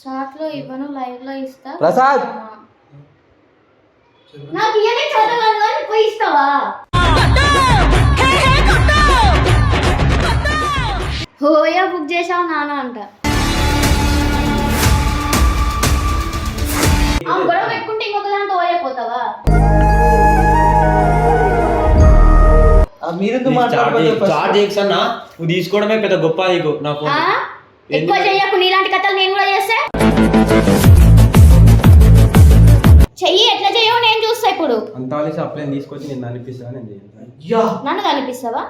చాట్లో ఇవ్వను లైవ్లో ఇస్తా. ప్రసాద్! నాకు ఇవన్నీ చదవాలి కానీ పోయి ఇస్తావా? హోయా బుక్ చేసావు నాన్న అంట. ఆ గొడవ పెట్టుకుంటే ఇంకొక దాంతో హోయా పోతావా? మీరెందుకు చార్జ్ మాట్లాడుతున్నారు చేసన్నా నువ్వు తీసుకోవడమే పెద్ద గొప్ప నీకు నా? ఫోన్ ఎక్కువ చెయ్యకు నీలాంటి కథలు నేను కూడా చేస్తే? చెయ్యి ఎట్లా చెయ్యో నేను చూస్తా ఇప్పుడు. అంత ఆలోచి అప్లై తీసుకొచ్చి నేను అనిపిస్తా నేను. యా. నన్ను కనిపిస్తావా?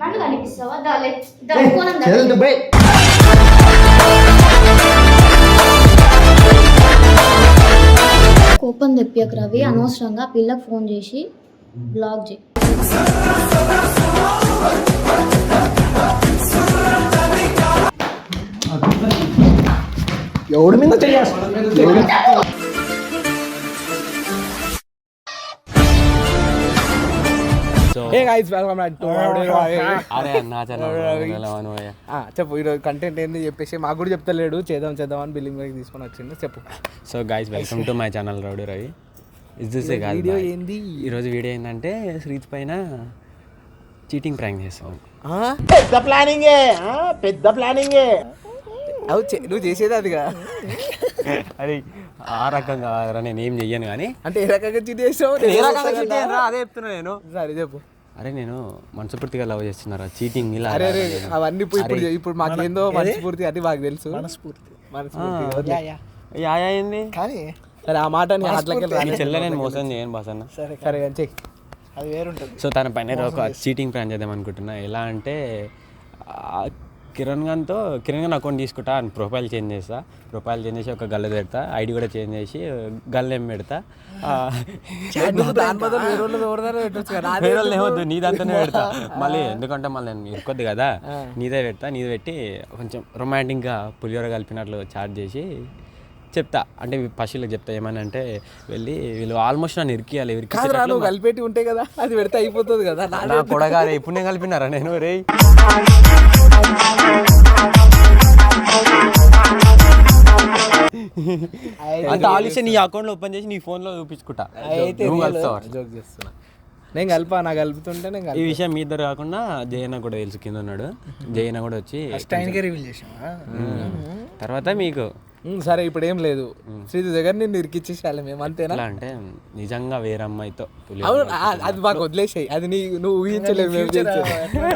నన్ను కనిపిస్తావా? దాలే దడుకోనం చల్ దుబాయ్ కోపం తెప్పియకు రవి అనవసరంగా పిల్లకి ఫోన్ చేసి బ్లాక్ చేయి. ఎవడి మీద చెయ్యాలి? Hey guys welcome back to అరే నా ఛానల్ చెప్పు ఈరోజు కంటెంట్ ఏంది చెప్పేసి మాకు కూడా చెప్తలేడు. చేద్దాం చేద్దాం అని బిల్లింగ్ బ్రేక్ తీసుకొని వచ్చిండు. చెప్పు. So guys welcome to my channel rowdy Ravi is this కాదు వీడియో. ఏంది? ఈరోజు వీడియో ఏంటంటే శ్రీత్ పైన చీటింగ్ ప్రాంక్ చేస్తాం. అవు నువ్వు చేసేది అదిగా అరే ఆ రకంగా రా, నేను ఏం చెయ్యను కానీ అంటే ఏ రకంగా చీట్ చేసావు? అదే చెప్తున్నా నేను. సరే చెప్పు. అరే నేను మనస్ఫూర్తిగా లవ్ చేస్తున్నారా? చీటింగ్ ఇలా అరే అరే అవన్నీ ఇప్పుడు ఇప్పుడు ఇప్పుడు మాకేందో మనస్ఫూర్తి అది మాకు తెలుసు. మనస్ఫూర్తి. మనస్ఫూర్తి. Yeah yeah. ఏంది? కానీ సరే ఆ మాట నీ అట్లకి నీ చెల్లె నేను మోసం చేయను బాస్ అన్న. సరే సరే కానీ అది వేరుంటుంది. సో తన పైన ఒక చీటింగ్ ప్లాన్ చేద్దాం అనుకుంటున్నా. ఎలా అంటే కిరణ్ గాన్తో కిరణ్ గాన్ అకౌంట్ తీసుకుంటా అని ప్రొఫైల్ చేంజ్ చేస్తా. ప్రొఫైల్ చేంజ్ చేసి ఒక గల్ల పెడతా ఐడి కూడా చేంజ్ చేసి గల్ల ఏం పెడతా. ఏమొద్దు నీ దాంతోనే పెడతా. మళ్ళీ ఎందుకంటే మళ్ళీ నేను ఇరుకొద్దు కదా. నీదే పెడతా నీదే పెట్టి కొంచెం రొమాంటిక్గా పులిహోర కలిపినట్లు చార్జ్ చేసి చెప్తా. అంటే పశువులకు చెప్తా ఏమని అంటే వెళ్ళి వీళ్ళు ఆల్మోస్ట్ నన్ను ఇరికియాలి నువ్వు కలిపెట్టి ఉంటే కదా అది పెడితే అయిపోతుంది కదా నా- కొడగారే ఇప్పుడు నేను కలిపినారా? నేను రే అంత ఆలోచన నీ అకౌంట్లో ఓపెన్ చేసి నీ ఫోన్లో చూపించుకుంటా? జోక్ చేస్తున్నా. నేను కలిపా నా కలుపుతుంటే నేను ఈ విషయం మీ ఇద్దరు కాకుండా జయన కూడా తెలుసు కింద ఉన్నాడు. జయన కూడా వచ్చి రివీల్ తర్వాత మీకు సరే ఇప్పుడు ఏం లేదు శ్రీజు దగ్గర నేను ఇరికిచ్చేసాలి మేము అంతేనా? ఎలా అంటే నిజంగా వేరే అమ్మాయితో అవును అది మాకు వదిలేసాయి. అది నీ నువ్వు ఊహించలేవు మేము.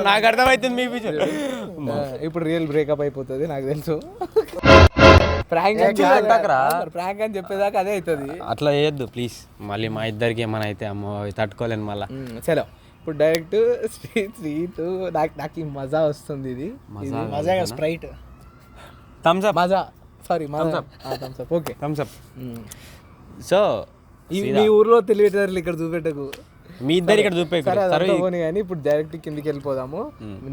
నాకు అర్థమవుతుంది మీ ఆ, ఇప్పుడు రియల్ బ్రేకప్ అయిపోతుంది నాకు తెలుసు. ప్రాంక్ ప్రాంక్ అని చెప్పేదాకా అదే అవుతుంది అట్లా చేయొద్దు ప్లీజ్ మళ్ళీ మా ఇద్దరికి ఏమైనా అయితే అమ్మో అవి తట్టుకోలేను మళ్ళా. చలో ఇప్పుడు డైరెక్ట్ స్ట్రీట్ స్ట్రీట్ నాకు నాకు ఈ మజా వస్తుంది ఇది. Maaza మజాగా Sprite. Thums Up Maaza. Sorry Maaza Thums Up okay Thums Up so మీ ఊర్లో తెలియటర్లు ఇక్కడ చూపెట్టకు. మీ ఇద్దరు ఇక్కడ చూపే సరే అదంతా పోనీ కానీ ఇప్పుడు డైరెక్ట్ కిందికి వెళ్ళిపోదాము.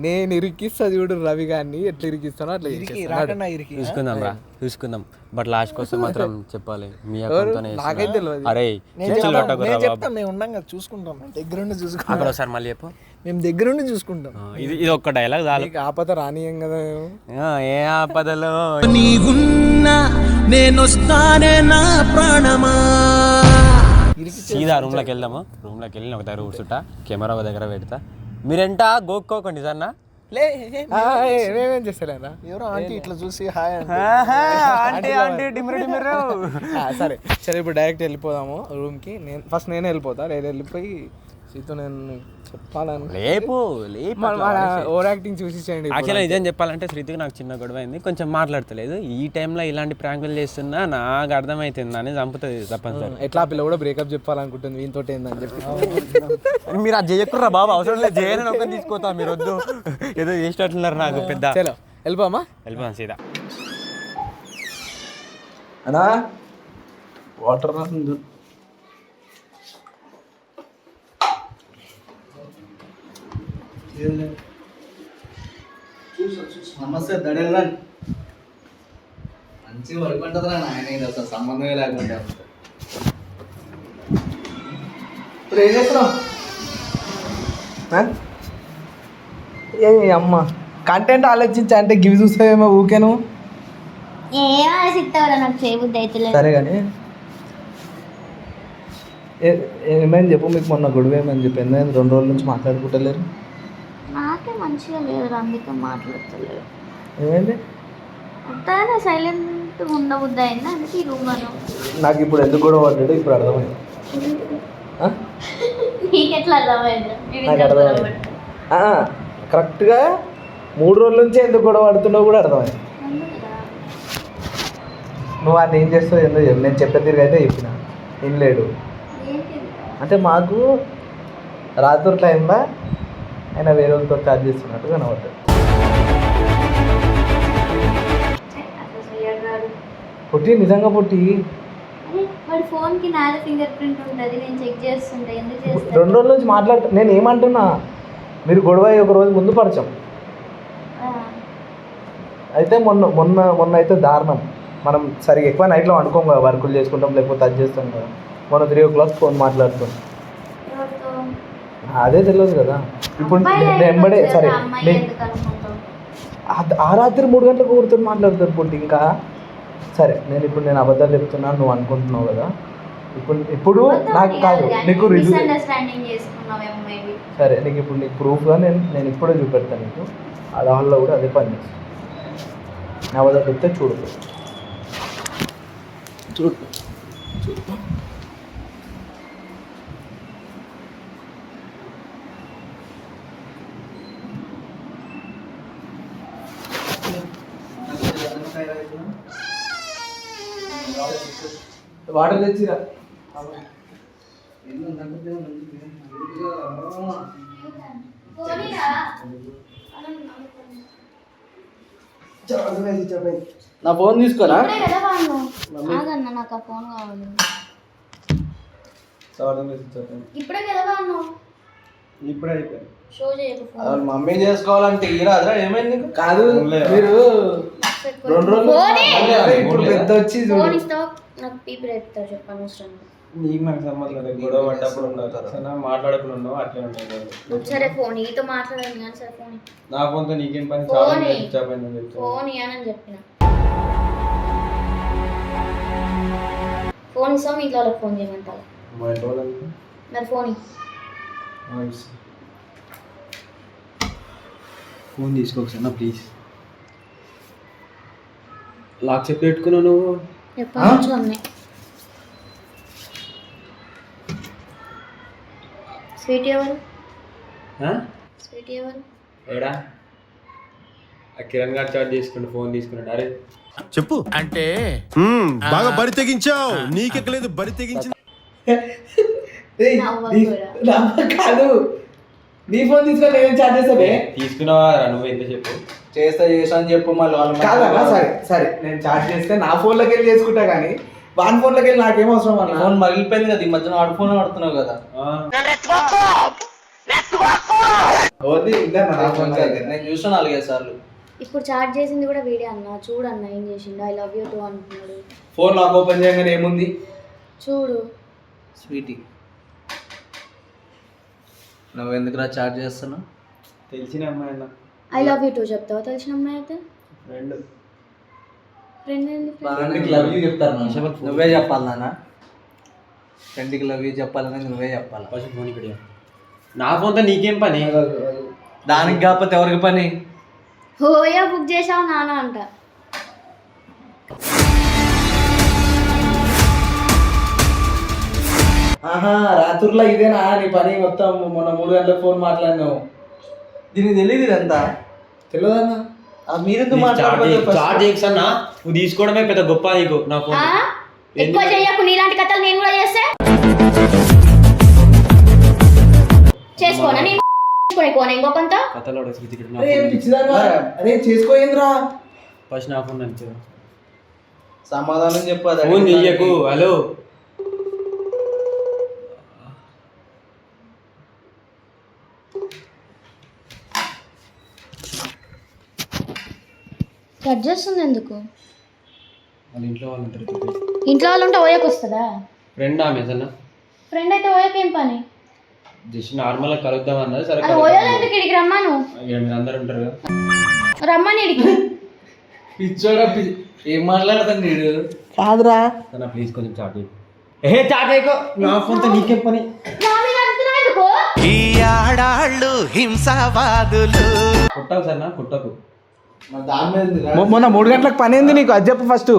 నేను ఇరికిస్తా చూడు రవి గారిని ఎట్లా ఇరికిస్తానో అట్లా ఇరికి చూసుకుందాం రా చూసుకుందాం. బట్ లాస్ట్ కోసం మాత్రం చెప్పాలి. మీ అరే చెప్తాం మేము ఉన్నాం కదా చూసుకుంటాం. దగ్గరుండి చూసుకుంటాం. అక్కడ ఒకసారి మళ్ళీ చెప్పు. మేము దగ్గరుండి చూసుకుంటాం. ఆ, ఇది ఇది ఒక్క డైలాగ్ చాలు. ఆపద రానియం కదా ఏ ఆపదలో? సీదా రూమ్లోకి వెళ్దాము. రూమ్లోకి వెళ్ళి ఒక దగ్గర కూర్చుంటా కెమెరా ఒక దగ్గర పెడతా. మీరెంట? గోక్కోకండి సన్నా లే ఆ, ఏ, మేమేం చేస్తలేరా? ఎవరో ఆంటీ ఇట్లా చూసి హాయ్ డిమరు డిమరు. సరే సరే ఇప్పుడు డైరెక్ట్ వెళ్ళిపోదాము రూమ్కి. నేను ఫస్ట్ నేనే వెళ్ళిపోతా. నేను వెళ్ళిపోయి సీతో నేను చెప్పాలను. లేపు లేపు ఓవర్ యాక్టింగ్ చూసి చేయండి యాక్చువల్గా నిజం చెప్పాలంటే శృతికి నాకు చిన్న గొడవ అయింది కొంచెం మాట్లాడతలేదు. ఈ టైంలో ఇలాంటి ప్రాంకులు చేస్తున్నా నాకు అర్థమవుతుంది అని చంపుతుంది తప్పనిసరి. ఎట్లా పిల్ల కూడా బ్రేకప్ చెప్పాలనుకుంటుంది. వీనితో ఏందని చెప్పి. మీరు అది చేయకుర్రా బాబు అవసరం లేదు. చేయని ఒక తీసుకోతా మీరు వద్దు. ఏదో చేసేటట్లున్నారు నాకు పెద్ద. చలో వెళ్ళిపోమా వెళ్ళిపోతాను సీదా అనా వాటర్ రాసింది. నమస్తే దడేలా మంచి వర్క్ ఉంటుందిరా ఇది అసలు సంబంధమే లేకుండా. ఇప్పుడు ఏం చేస్తున్నావు? ఏ అమ్మ కంటెంట్ ఆలోచించా అంటే గివి చూస్తావేమో ఊకేను ఏం ఆలోచిస్తావురా నాకు చేయబుద్ధి అయితే సరే కానీ ఏమైంది చెప్పు మీకు మొన్న గొడవ ఏమని చెప్పి ఎందుకంటే రెండు రోజుల నుంచి మాట్లాడుకుంటలేరు. మంచిగా లేదు అందుకే మాట్లాడతలేదు. ఏమైంది? అంతా సైలెంట్గా ఉండబుద్ధి అయింది? అందుకే ఈ రూమ్ అను నాకు ఇప్పుడు ఎందుకు గొడవ పడ్డాడు ఇప్పుడు అర్థమైంది? నీకెట్లా అర్థమైంది? నాకు అర్థమైంది. కరెక్ట్గా మూడు రోజుల నుంచి ఎందుకు గొడవ పడుతున్నావు కూడా అర్థమైంది. నువ్వు ఆయన ఏం చేస్తావు ఎందుకు చెప్పు. నేను చెప్పే తిరిగి అయితే చెప్పిన. వినలేడు. ఏంటి అంటే మాకు రాత్రి టైంలో ఆయన వేరే వాళ్ళతో చార్జ్ చేస్తున్నట్టు కనబడ్డాడు పుట్టి నిజంగా పుట్టి? అరే వాడి ఫోన్కి నాది ఫింగర్ ప్రింట్ ఉంటుంది నేను చెక్ చేస్తుంటా ఎందుకు రెండు రోజుల నుంచి మాట్లాడుతా నేను ఏమంటున్నా? మీరు గొడవ ఒక రోజు ముందు పరిచయం. అయితే మొన్న మొన్న మొన్న అయితే దారుణం. మనం సరిగా ఎక్కువ నైట్లో అనుకోం కదా వర్కులు చేసుకుంటాం లేకపోతే అది చేస్తాం కదా. మొన్న త్రీ ఓ క్లాక్ ఫోన్ మాట్లాడుతాం ఎవరితో అదే తెలియదు కదా. ఇప్పుడు ఎంబడే సరే ఆ- రాత్రి మూడు గంటలకు ఊరితో మాట్లాడతారు పుట్టి ఇంకా. సరే నేను ఇప్పుడు నేను అబద్ధాలు చెప్తున్నాను నువ్వు అనుకుంటున్నావు కదా. ఇప్పుడు ఇప్పుడు నాకు కాదు నీకు సరే నీకు ఇప్పుడు నీకు ప్రూఫ్గా నేను నేను ఇప్పుడే చూపెడతాను నీకు. ఆ దానిలో కూడా అదే పని చేస్తాను నా అబద్ధాలు చెప్తే చూడు. చూడు. వాటర్ తెచ్చిరా. నా ఫోన్ తీసుకోరా నాకు ఆ ఫోన్ కావాలి. ఇప్పుడే ఇప్పుడే అయిపోయింది. షో మమ్మీ చేసుకోవాలంటే ఏమైంది కాదు మీరు రెండు రోజులు ఇప్పుడు పెద్ద వచ్చి నాకు పీపీ రేపుతావు చెప్పాను అవసరం లేదు. నీకు నాకు సంబంధం లేదు. గొడవ పడ్డప్పుడు ఉండవు? మాట్లాడకుండా ఉండవు అట్లే ఉంటాయి సరే ఫోన్ నీతో మాట్లాడాను కానీ సరే ఫోన్ నా ఫోన్తో నీకేం పని? చాలా చెప్తాను ఫోన్ ఇవ్వనని చెప్పిన. ఫోన్ ఇస్తావు? మీ ఇంట్లో వాళ్ళకి ఫోన్ వాళ్ళకి? మరి ఫోన్. ఫోన్ తీసుకోకసన్నా ప్లీజ్. లాక్ చెప్పి పెట్టుకున్నావు నువ్వు. ఎప్పటి నుంచో ఉన్నాయి స్వీట్ ఎవరు? స్వీట్ ఎవరు? ఏడా? ఆ కిరణ్ గారు చార్జ్ చేసుకుంటూ ఫోన్ తీసుకున్నాడు. అరే. చెప్పు. అంటే బాగా బరి తెగించావు. నీకెక్కలేదు బరి తెగించింది. కాదు. నీ ఫోన్ తీసుకొని ఏం చార్జ్ చేస్తావే తీసుకున్నావా నువ్వు ఎంత చెప్పు. చేస్తా చేస్తా అని చెప్పు మళ్ళీ వాళ్ళు కాదన్నా సరే సరే. నేను చార్జ్ చేస్తే నా ఫోన్లోకి వెళ్ళి చేసుకుంటా కానీ వాని ఫోన్లోకి వెళ్ళి నాకేం అవసరం అన్న? ఫోన్ మగిలిపోయింది కదా ఈ మధ్యన వాడు ఫోన్ వాడుతున్నావు కదా. ఓది ఇందన్న నా ఫోన్ కాదు నేను చూసాను నాలుగైదు సార్లు. ఇప్పుడు చార్జ్ చేసింది కూడా వీడియో అన్న. చూడు అన్న ఏం చేసిండు. ఐ లవ్ యూ టూ అంటున్నాడు. ఫోన్ లాక్ ఓపెన్ చేయగానే ఏముంది? చూడు. స్వీటీ నువ్వు ఎందుకురా చార్జ్ చేస్తున్నావు? తెలిసిన అమ్మాయి అన్న. ఐ లవ్ యూ టూ చెప్తావా? తెలిసిన అమ్మాయి అయితే? ఫ్రెండ్ ఫ్రెండ్ ఏంది friend? ఫ్రెండ్కి లవ్ యూ చెప్తారు నువ్వే చెప్పాలి నాన్న. ఫ్రెండ్కి లవ్ యూ చెప్పాలని నువ్వే చెప్పాలి. ఫస్ట్ ఫోన్ ఇక్కడ. నా ఫోన్తో నీకేం పని? దానికి కాకపోతే ఎవరికి పని? హోయా బుక్ చేసావు నాన్న అంట. ఆహా రాత్రుల్లో ఇదేనా నీ పని? మొత్తం మొన్న మూడు గంటలకు ఫోన్ మాట్లాడినావు. దీనికి తెలియదు ఇదంతా తెలియదన్నా ఆ మీరెందుకు చార్జ్ నువ్వు తీసుకోవడమే పెద్ద గొప్ప నీకు నా ఫోన్? ఎక్కువ చెయ్యకు నీలాంటి కథలు నేను కూడా చేస్తే? చేసుకోనా? నేను కథలో అరే చేసుకోయిందిరా ఫస్ట్ నా ఫోన్ నచ్చు సమాధానం చెప్పు అది. ఫోన్ అడిగిన చెయ్యకు. దానికి. హలో. కట్ చేస్తుంది ఎందుకు వాళ్ళ ఇంట్లో వాళ్ళందరూ ఇంట్లో వాళ్ళు ఉంటే ఓయకు వస్తుందా ఫ్రెండ్ ఆమె ఫ్రెండ్ అయితే ఓయకు ఏం పని? జస్ట్ నార్మల్గా కలుద్దాం అన్నది సరే ఓయోలో ఎందుకు ఇడికి రమ్మాను? మీరు అందరు ఉంటారు కదా. రమ్మని ఇడికి పిచ్చోడా పి- ఏం మాట్లాడతాను వీడు కాదురా. తన ప్లీజ్ కొంచెం చాట్ చేయి. ఏ చాట్ చేయకో. నా ఫోన్తో నీకేం పని? ఈ ఆడాళ్ళు హింసావాదులు. కుట్టకు సార్ నా కుట్టకు. మొన్న మూడు గంటలకు పని ఏంది నీకు అది చెప్పు ఫస్ట్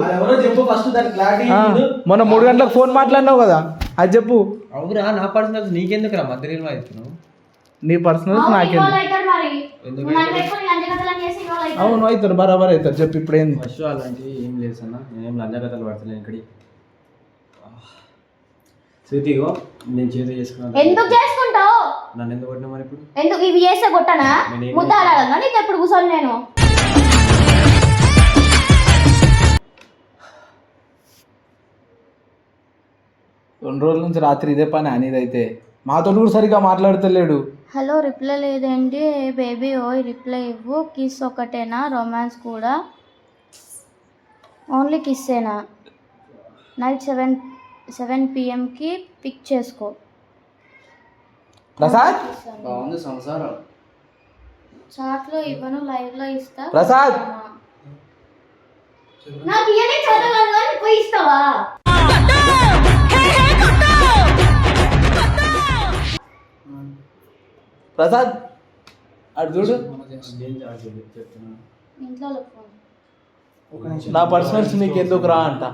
మొన్న మూడు గంటలకు ఫోన్ మాట్లాడినావు కదా అది చెప్పు. అవురా నా పర్సనల్ నీకెందుకు రా మధ్య అవుతున్నావు నీ పర్సనల్ అవును, నాకేంది ఇవాళ అవుతాడు మరి. ఎందుకు నువ్వు నన్ను పెట్టుకొని లంచ కథలని చేసి ఇవాళ అవుతాడు. అవును అవుతారు బరాబర్ అవుతారు చెప్పు ఇప్పుడు ఏంది? ఫస్ట్ అలాంటివి ఏం లేదు అన్న నేనేం లంజ కథలు పడతలేను ఇక్కడి. శృతిగో నేను చేతి చేసుకున్నాను. ఎందుకు చేసుకుంటావు? నన్ను ఎందుకు కొట్టినా మరి ఇప్పుడు? ఎందుకు ఇవి చేస్తే కొట్టనా? నేనేం ముద్దాడాలన్నా నీకు ఎప్పుడు కూర్చొని నేను? రెండు రోజుల నుంచి రాత్రి ఇదే పని అనేది అయితే మాతో కూడా సరిగా మాట్లాడతలేడు. హలో రిప్లై లేదేంటి బేబీ ఓయ్ రిప్లై ఇవ్వు. కిస్ ఒకటేనా? రొమాన్స్ కూడా. ఓన్లీ కిస్సేనా నైట్ సెవెన్ సెవెన్ పిఎంకి పిక్ చేసుకో. ప్రసాద్? బాగుంది సంసారం. చాట్లో ఇవ్వను లైవ్లో ఇస్తా. ప్రసాద్? నాకు ఇవన్నీ చదవాలి కానీ పోయి ఇస్తావా? ప్రసాద్ అటు చూడు. నా పర్సనల్స్ నీకు ఎందుకు రా అంట.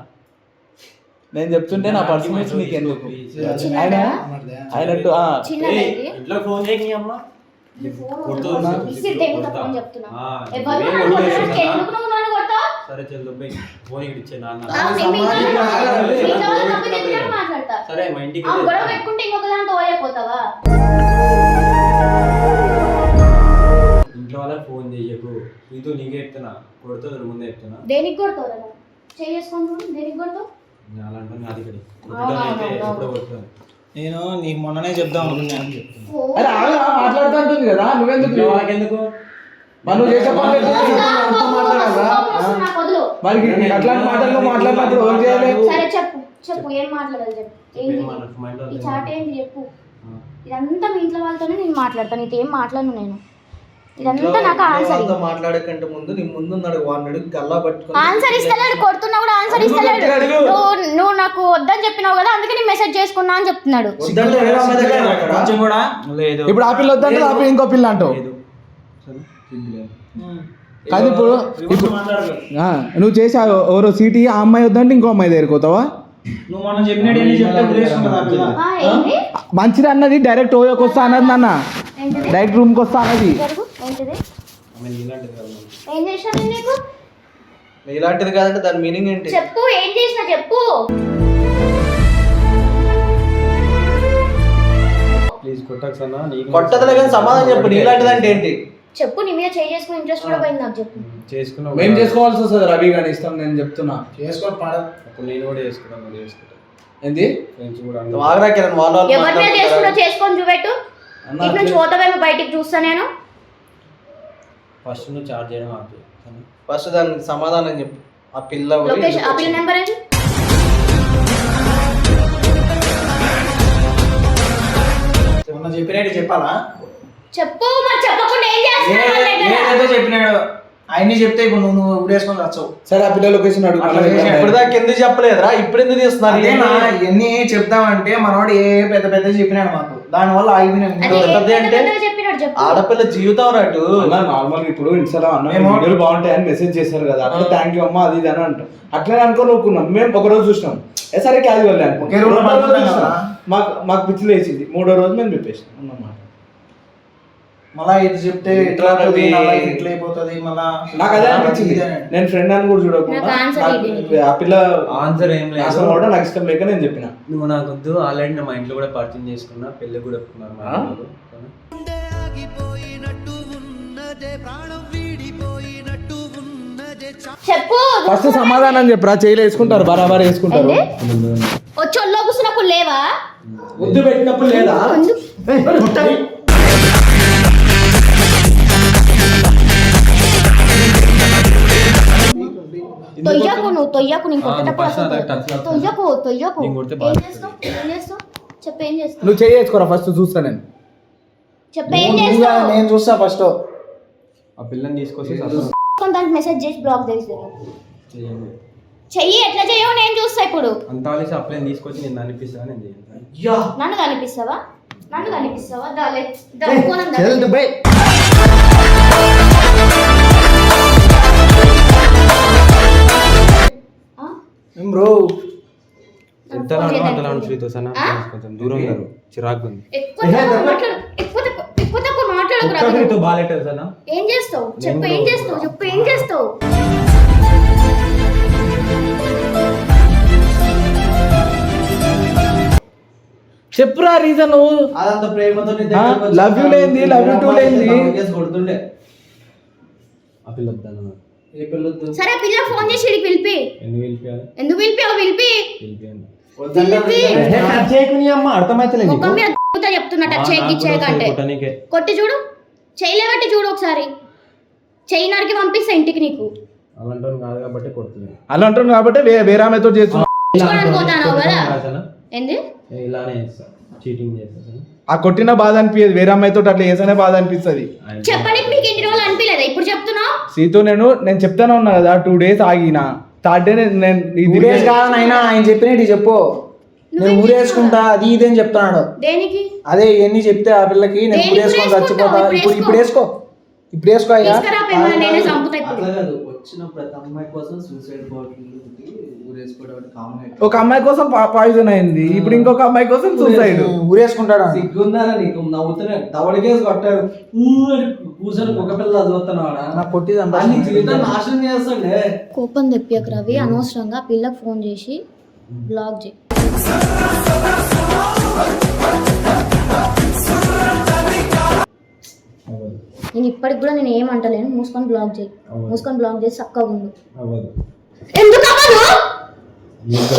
నేను చెప్తుంటే నా పర్సనల్స్ నీకు ఎందుకు ఆయన ఆయనట్టు సరే చెల్లి ఫోన్ ఇచ్చే నాన్న? సరే మా ఇంటికి వాళ్ళకి ఫోన్ చేయకు నీతో నీకే చెప్తున్నా. కొడుతుంది ముందే చెప్తున్నా. దేనికి కొడతావు దేనికి కొడతావు? నేను నాది ఇక్కడ ఎప్పుడో నేను నీకు మొన్ననే చెప్దాం అనుకున్నాను. ఫోన్ అరే ఆమె మాట్లాడుతూ ఉంటుంది కదా. నువ్వెందుకు? చేసే పనులు మాట్లాడాలా? అట్లాంటి మాట్లాడినప్పుడు ఏం చేయాలి సరే చెప్పు చెప్పు ఏం మాట్లాడాలి చెప్పు? ఏంటి మన మైండ్లో ఈ చాట్ ఏంటి చెప్పు. ఇదంతా మీ ఇంట్లో వాళ్ళతోనే నేను మాట్లాడతాను. నీతో ఏం మాట్లాడను నేను? ఇదంతా నాకు ఆన్సర్ మాట్లాడకంటే ముందు నీ ముందు ఉన్నాడు వాడిని గల్లా పట్టుకుని ఆన్సర్ ఇస్తలేడు కొడుతున్నా కూడా ఆన్సర్ ఇస్తలేడు. నువ్వు నువ్వు నాకు వద్దని చెప్పినావు కదా అందుకే నేను మెసేజ్ చేసుకున్నా అని చెప్తున్నాడు? కొంచెం కూడా లేదు. ఇప్పుడు ఆ పిల్ల వద్దంటే ఆ పిల్ల ఇంకో పిల్ల అంటావు. కాదు ఇప్పుడు నువ్వు చేసావు ఎవరో సీటీ ఆ అమ్మాయి వద్దంటే ఇంకో అమ్మాయి దగ్గరికి మంచిది అన్నది డైరెక్ట్ ఓయోకి వస్తా అన్నది నాన్న. డైరెక్ట్ రూమ్కి వస్తా అన్నది. మరి. ఏం చేసినా నేను నీకు? ఇలాంటిది కాదంటే దాని మీనింగ్ ఏంటి? చెప్పు ఏం చేసినా చెప్పు. ప్లీజ్ కొట్టకు సన్నా నీకు కొట్టదులే కానీ సమాధానం చెప్పు నీలాంటిది అంటే ఏంటి? చెప్పు నీ మీద చేయి చేసుకుని ఇంట్రెస్ట్ కూడా పోయింది నాకు చెప్పు. చేసుకున్నావు మేము. చేసుకోవాల్సి వస్తుంది రవి గాని ఇష్టం నేను చెప్తున్నా. అప్పుడు నేను కూడా చేసుకున్నాను నువ్వు చేసుకుంటా ఏంది? ఫ్రెండ్స్ కూడా వాళ్ళ వాళ్ళు ఎవరి మీద చేసుకున్నా మాట్లాడుకుంటారా? చేసుకొని చూపెట్టు. ఇటు నుంచి పోతావేమో బయటికి చూస్తా నేను. ఫస్ట్ నువ్వు చార్జ్ చేయడం ఆపి? ఫస్ట్ దానికి సమాధానం చెప్పు. ఆ పిల్ల లొకేషన్ ఆ పిల్ల నెంబర్ ఏంటి? మొన్న చెప్పినట్టు చెప్పాలా? చెప్పు మరి చెప్పకుండా ఏం చేస్తున్నావు చెప్పినాడు. ఆయన్ని చెప్తే ఇప్పుడు నువ్వు నువ్వు ఊడేసుకొని వచ్చావు సరే ఆ పిల్ల లొకేషన్ అడుగు. ఇప్పుడు దాకా ఎందుకు చెప్పలేదురా? ఇప్పుడు ఎందుకు తీస్తున్నారు ఇవన్నీ చెప్దామంటే మనవాడు ఏ పెద్ద పెద్ద చెప్పినాడు మాకు. దాని వల్ల ఆగిపోయినాం అది ఏం పెద్దది పెద్ద అంటే? ఆడపిల్ల జీవితం రాటు. నార్మల్ ఇప్పుడు మేము- వీడియోలు బాగుంటాయని మెసేజ్ చేశారు కదా. అట్లా థ్యాంక్ యూ అమ్మా అది ఇది అని అంటాం అట్లనే అనుకొని ఒప్పుకున్నాం మేము ఒక రోజు చూసినాం. ఏ సరే క్యాజువల్. మాకు మాకు పిచ్చి లేచింది. మూడో రోజు మేము చెప్పేసినాం. అన్నమాట మళ్ళా ఇది చెప్తే ఇట్లా అవుతుంది మళ్ళా ఇది ఇట్లా అయిపోతుంది మళ్ళా నాకు అదే అనిపించింది. నేను ఫ్రెండ్ అని కూడా చూడకుండా. ఆ పిల్ల ఆన్సర్ ఏం లేదు. అసలు కూడా నాకు ఇష్టం లేక నేను చెప్పిన. నువ్వు నాకు వద్దు ఆల్రెడీ నా మా ఇంట్లో కూడా పరిచయం చేసుకున్నా పెళ్ళి కూడా ఫస్ట్ సమాధానం చెప్పరా? చేయలు వేసుకుంటారు బరాబర్ వేసుకుంటారు. వచ్చి ఒళ్ళో కూర్చున్నప్పుడు లేవా? ముద్దు పెట్టినప్పుడు లేదా? తొయ్యకు నువ్వు తొయ్యకు నేను కొట్టేటప్పుడు అసలు తొయ్యకు తొయ్యకు ఏం చేస్తావు ఏం చేస్తావు చెప్పు ఏం చేస్తావు నువ్వు చేయి వేసుకోరా ఫస్ట్ చూస్తా నేను చెప్పు ఏం చేస్తావు నేను చూస్తా ఫస్ట్ ఆ పిల్లని తీసుకొచ్చి కొంత మెసేజ్ చేసి బ్లాక్ చేసి చెయ్యి ఎట్లా చేయవు నేను చూస్తా ఇప్పుడు అంత ఆలోచి అప్లైన్ తీసుకొచ్చి నేను అనిపిస్తా నేను చేయను నన్ను కనిపిస్తావా నన్ను కనిపిస్తావా దాలే దా, కోణం బ్రో. ఎంత అంతలా ఉండు శ్రీతో సన్న కొంచెం దూరం చిరాకు ఉంది. బాగాలేదు ఏం చేస్తావు? చెప్పు ఏం చేస్తావు? చెప్పు ఏం చేస్తావు? చెప్పురా రీజన్ అదంత ప్రేమతో love you లేంది, too లేంది. కేసు కొడుతుండే. ఆ పిల్ల ఏ పిల్లొద్దు? సరే పిల్ల ఫోన్ చేసి ఇడికి పిలిపి. ఎందుకు వెళ్ళిపోయాలి ఎందుకు పిలిపావు పిలిపి. పిలిపి. కొట్టి చూడు. చేయలేబట్టి చూడు ఒకసారి. చెయ్యి నరికి పంపిస్తా ఇంటికి నీకు. అలాంటి కాదు కాబట్టి కొడుతుంది అలా అంటున్నాను కాబట్టి వేరే ఆమెతో చేస్తున్నా చూడడానికి పోతాను కదా? ఏంది? నేను ఇలానే చేస్తా. చీటింగ్ చేస్తా. సరేనా? ఆ కొట్టిన బాధ అనిపించదు వేరే అమ్మాయితో అట్లా చేస్తేనే బాధ అనిపిస్తుంది. చెప్పడానికి మీకు ఇన్ని రోజులు అనిపించలేదా ఇప్పుడు సీతో నేను నేను చెప్తానే ఉన్నా కదా టూ డేస్ ఆగిన. థర్డ్ డే నేను ఇది ఊరేసి కాదనైనా ఆయన చెప్పినట్టు చెప్పు. నేను ఊరేసుకుంటా అది ఇది అని చెప్తున్నాడు. దేనికి? అదే ఇవన్నీ చెప్తే ఆ పిల్లకి నేను దేనికి ఊరేసుకొని ఊరేసుకుంటావు? చచ్చిపోతా. ఇప్పుడు ఇప్పుడు ఇప్పుడు వేసుకో ఇప్పుడు వేసుకో అయ్యా. తీసుకురా పేమని నేనే చంపుతా ఇప్పుడు. అట్లా కాదు వచ్చిన ప్రతి అమ్మాయి కోసం సూసైడ్ బాటిల్ ఒక అమ్మాయి కోసం పాయిజన్ అయింది. ఇప్పుడు ఇంకొక అమ్మాయి కోసం సూసైడ్ ఊరేసుకుంటాడు? సిగ్గుందా నీకు? నవ్వుతున్నా దవడకేసి కొట్టాడు. కూర్చొని ఒక పిల్ల చదువుతున్నాడా నా కొట్టి జీవితం నాశనం చేస్తుండే కోపం తెప్పియకు రవి. అనవసరంగా పిల్లకి ఫోన్ చేసి బ్లాక్ చేయి. నేను ఇప్పటికి కూడా నేను ఏమంటలేను మూసుకొని బ్లాక్ చేయి. మూసుకొని బ్లాక్ చేసి చక్కగా ఉండు. ఎందుకు నీకు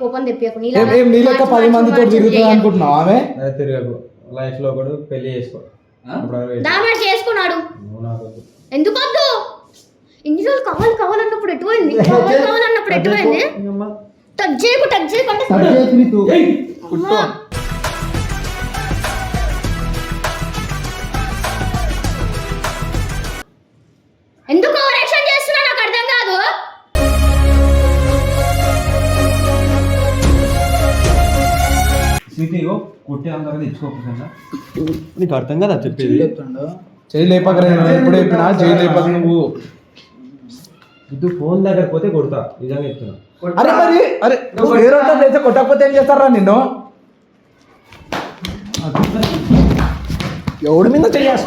కోపం తెప్పియకు. ఏం ఏం నీ లెక్క పది మందితో తిరుగుతుంది అనుకుంటున్నావు ఆమె? తిరగకు. లైఫ్లో కూడా పెళ్ళి చేసుకో. దాని చేసుకున్నాడు. ఎందుకు వద్దు? ఇన్ని రోజులు కావాలి కావాలన్నప్పుడు ఎటువైంది? కావాలి కావాలన్నప్పుడు ఎటువైంది? టచ్ చేయకు టచ్ స్వీటీ ఓ కొట్టి అందరూ తెచ్చుకోకుండా నీకు అర్థం కదా చెప్పేది? చేయి లేపక ఎప్పుడు చెప్పినా చేయి లేపక నువ్వు. ఇది ఫోన్ దగ్గర పోతే కొడతా. నిజంగా చెప్తున్నా. అరే మరి అరే నువ్వు వేరే చేస్తే కొట్టకపోతే ఏం చేస్తారా నిన్ను? ఎవడి మీద చేయాలి?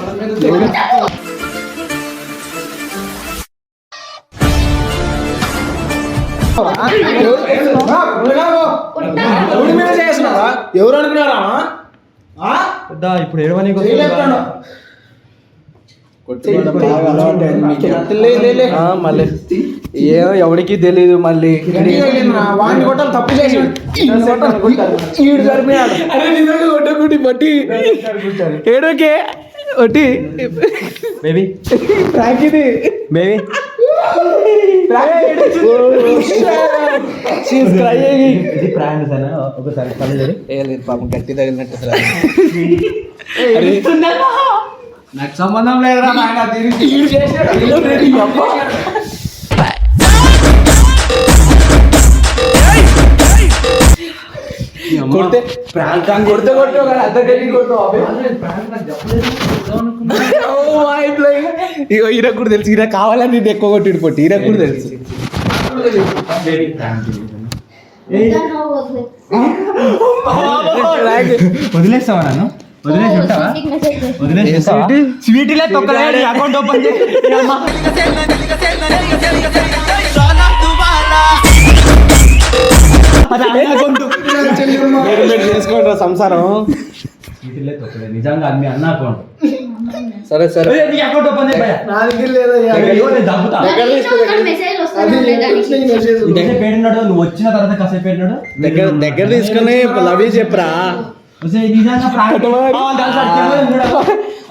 ఎవడి మీద ఎవరు అనుకున్నారా? పెద్ద ఇప్పుడు ఏడవని. మళ్ళీ. ఏమో ఎవడికి తెలియదు మళ్ళీ. వాడిని కొట్టాలి తప్పు చేసి ఈడు కొట్టకుడి బట్టి. ఏడోకే ఒకటి బేబీ. ప్రాంక్ ఇది బేబీ. ఇది ప్రాంక్ సార్ ఒకసారి కళ్ళు తెరి. పాపం గట్టి తగిలినట్టు నాకు సంబంధం లేదురా కొడితే ప్రాంక్ కొడితే బ్లైండ్ ఇగో కూడా తెలుసు ఈయన కావాలని నేను ఎక్కువ కొట్టిడు పొట్టి ఈరకు కూడా తెలుసు. వదిలేస్తావా నన్ను? వదిలేసి ఉంటావా? వదిలేసి ఉంటావా? స్వీటీలే తొక్కలే అకౌంట్ ఓపెన్ చేసి చేసుకోండి సంసారం. నిజంగా అది మీ అన్న అకౌంట్. సరే సరే. అకౌంట్ ఓపెన్ నా దగ్గర లేదయ్యా. నువ్వు వచ్చిన తర్వాత కాసేపు పేడినాడు దగ్గర దగ్గర తీసుకుని లవ్ చెప్పరా? నిజంగా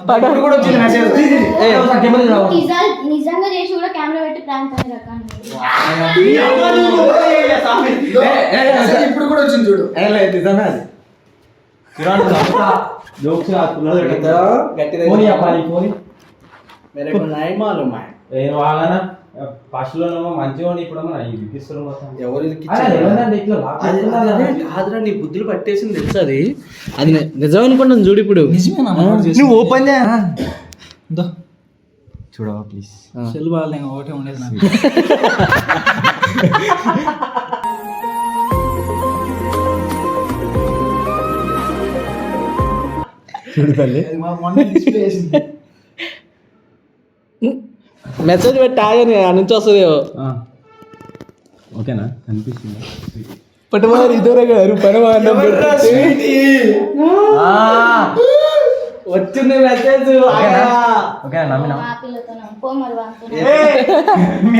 ప్రాంక్ ఆ, దాని సార్ కెమెరా చూడు. ఇప్పుడు కూడా వచ్చింది మెసేజ్ ఏ, ఒకసారి కెమెరా చూడు. నిజాలు నిజంగా చేసి కూడా కెమెరా పెట్టి ప్రాంక్ అని రకాన్ని ఈ అమ్మ నువ్వు ఓపెన్ చేయ స్వామి. ఏ, ఏ, ఏ, మెసేజ్ ఇప్పుడు కూడా వచ్చింది చూడు ఏ, లేదు, నిజమే అది. కిరాణా దబ్బుతా. జోక్స్ ఆ పిల్లలు పెట్టేస్తారు. గట్టి పోనీ అప్పా, నీ పోనీ. मेरे को नहीं मालूम है ఫస్ట్లోనేమో మంచిగా ఎవరు కదా? కాదురా నీ బుద్ధులు పట్టేసింది తెలుసు అది? అది నిజం అనుకుంటాను చూడు ఇప్పుడు. నువ్వు ఓపెన్ చూడవా ప్లీజ్. సెల్ బాగాలేదు ఒకటే ఉండేది నాకు. అది మెసేజ్ పెట్టి ఆగని ఆ నుంచి వస్తుంది ఓకేనా? అనిపిస్తుంది. పట్టుమారు ఇద్దరే గారు పరమాన్నం వచ్చింది మెసేజ్ ఓకేనా? నమ్మినా? మా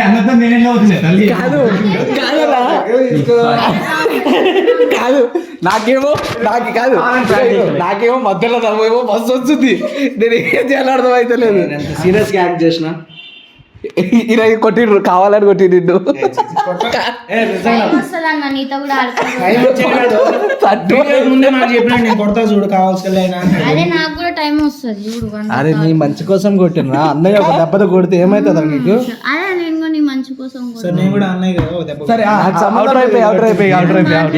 అన్నతో నేనే అవుతుంది తల్లి? కాదు కాదురా కాదు నాకేమో నాకు కాదు. నాకేమో మధ్యలో నవ్వేమో బస్సు వస్తుంది. నేను ఏం చేయాలో అర్థం అయితే లేదు ఎంత సీరియస్గా యాక్ట్ చేసిన? ఇలా కొట్టిండ్రు కావాలని కొట్టిండు టైం వస్తుంది అన్న నీతో కూడా ఆడుకో ముందే నాకు చెప్పినాడు నేను కొడతా చూడు కావాల్సిన అదే నాకు కూడా టైం వస్తుంది చూడు అన్న. అరే నీ మంచి కోసం కొట్టినరా అన్నయ్య ఒక దెబ్బతో కొడితే ఏమవుతుందా నీకు?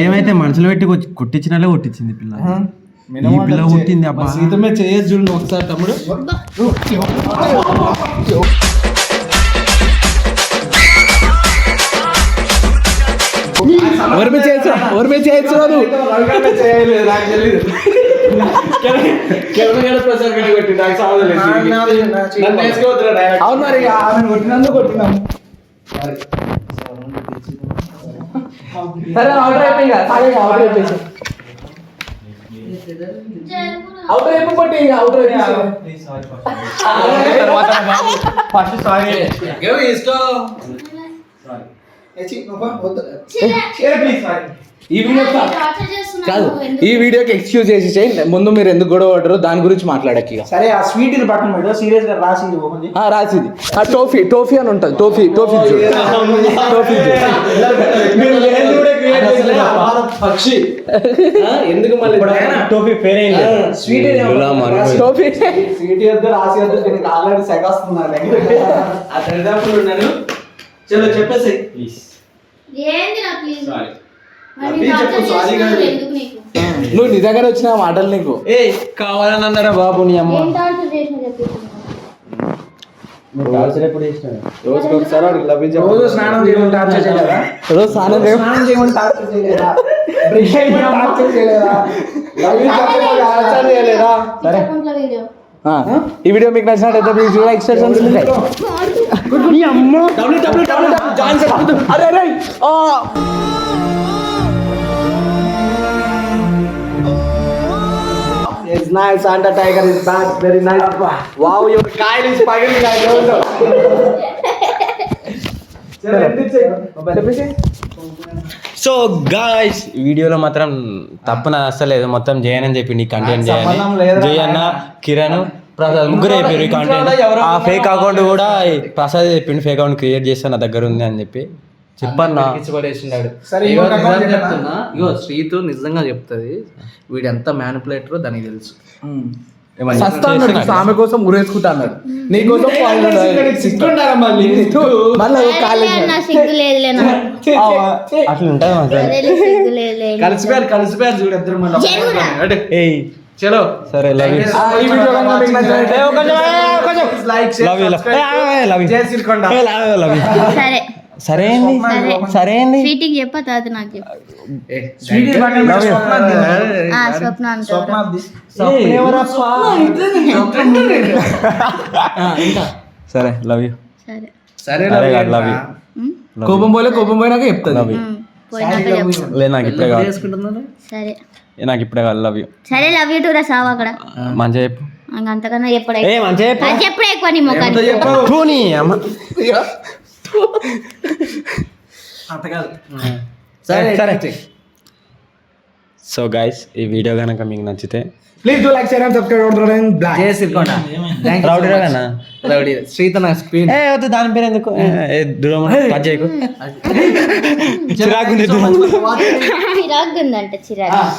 ఏమైతే మనసులో పెట్టి కొట్టించినట్లే కొట్టించింది పిల్ల. ఈ పిల్ల కొట్టింది అబ్బా. సీతమే చేయొచ్చు ఒకసారి తమ్ముడు. మీద చేయొచ్చు? ఎవరి మీద చేయొచ్చు అవును మరి. ఆమె కొట్టినందుకు కొట్టినాము సరే అవుట్ అయిపోయి అవుట్ అయిపోయి అవుట్ అయిపోయి కొట్టి అవుట్ అయిపోయి ఫస్ట్ సారీ చేస్తున్నావు కాదు? ఈ వీడియోకి ఎక్స్క్యూజ్ చేసి ముందు మీరు ఎందుకు గొడవ పడ్డారో దాని గురించి మాట్లాడక సరే ఆ స్వీట్ పక్కన పెట్టు సీరియస్గా రాసింది ఆ, రాసింది ఆ టోఫీ టోఫీ అని ఉంటుంది టోఫీ టోఫీ చూడు. టోఫీ చూడు. పక్షి ఆ, ఎందుకు మళ్ళీ స్వీట్ టోఫీ వద్దు రాసి వద్దు ఆల్రెడీ సెగొస్తున్నాను ఆ దరిదాపులు ఉన్నాను చలో చెప్పేసి. ప్లీజ్ ఏంది నా ప్లీజ్ సారీ నవ్వి నువ్వు నిజంగానే వచ్చిన మాటలు నీకు. ఏ కావాలని అన్నారా బాబు నీ అమ్మ? రోజు స్నానం చేయమని టార్చర్ చేయలేదా? రోజు స్నానం చేయ స్నానం చేయమని టార్చర్ చేయలేదా? బ్రష్ చేయమని టార్చర్ చేయలేదా? టార్చర్ చేయలేదా? సరే. వీడియో ఆ, ఈ వీడియో మీకు నచ్చినట్టయితే please like share subscribe so guys వీడియోలో మాత్రం తప్పున అస్సలేదు. మొత్తం జయన్ అని చెప్పి నీ కంటెంట్ జయన్న కిరణ్. ప్రసాద్ ముగ్గురు చెప్పారు ఈ కంటెంట్ ఆ ఫేక్ అకౌంట్ కూడా ప్రసాద్ చెప్పిండు ఫేక్ అకౌంట్ క్రియేట్ చేస్తే నా దగ్గర ఉంది అని చెప్పి చెప్పన్నా. పడేసిండాడు సరే, ఇగో ఇంకొక నిజం account చెప్తున్నా. ఇగో శ్రీతు నిజంగా చెప్తుంది వీడు ఎంత మ్యానిపులేటరో దానికి తెలుసు. సస్తా అన్నాడు ఆమె కోసం ఉరేసుకుంటా అన్నాడు. నీ కోసం. అట్లా కలిసిపోయారు కలిసిపోయారు చూడు ఇద్దరు సరే లవ్ యూ ఈ వీడియో మీకు నచ్చినట్లయితే like love you love you జై శ్రీకొండ లవ్ యూ సరే. సరే ఏంది? సరే. స్వీటీకి తర్వాత నాకు చెప్పు. స్వీట్ స్వప్న. ఆ అంది. సరే లవ్ యూ సరే. లవ్ యూ కోపం పోలే కోపం పోయినాక చెప్తుంది. లవ్ యూ ఉమ్, పోయినాక చెప్పు లేదు నాకు ఇప్పుడే కావాలి. సరే. నాకు ఇప్పుడే లవ్ యూ సరే లవ్ యూ టూరా సావు అక్కడ. మంచిగా చెప్పు. ఇంక అంతకన్నా ఏ మంచిగా చెప్పు. అది ఎక్కువ నీ నీ అమ్మ. అంత కాదు. సరే సరే సో గైస్ ఈ వీడియో కనుక మీకు నచ్చితే please do like share and subscribe black జై శ్రీకొండ రౌడీ రాగనా రౌడీ శ్రీత నా స్క్రీన్ ఏ వద్దు దాని పేరు ఎందుకు? దూరం కట్ చేయకు. చిరాకు చిరాకు ఉందంట చిరాకు.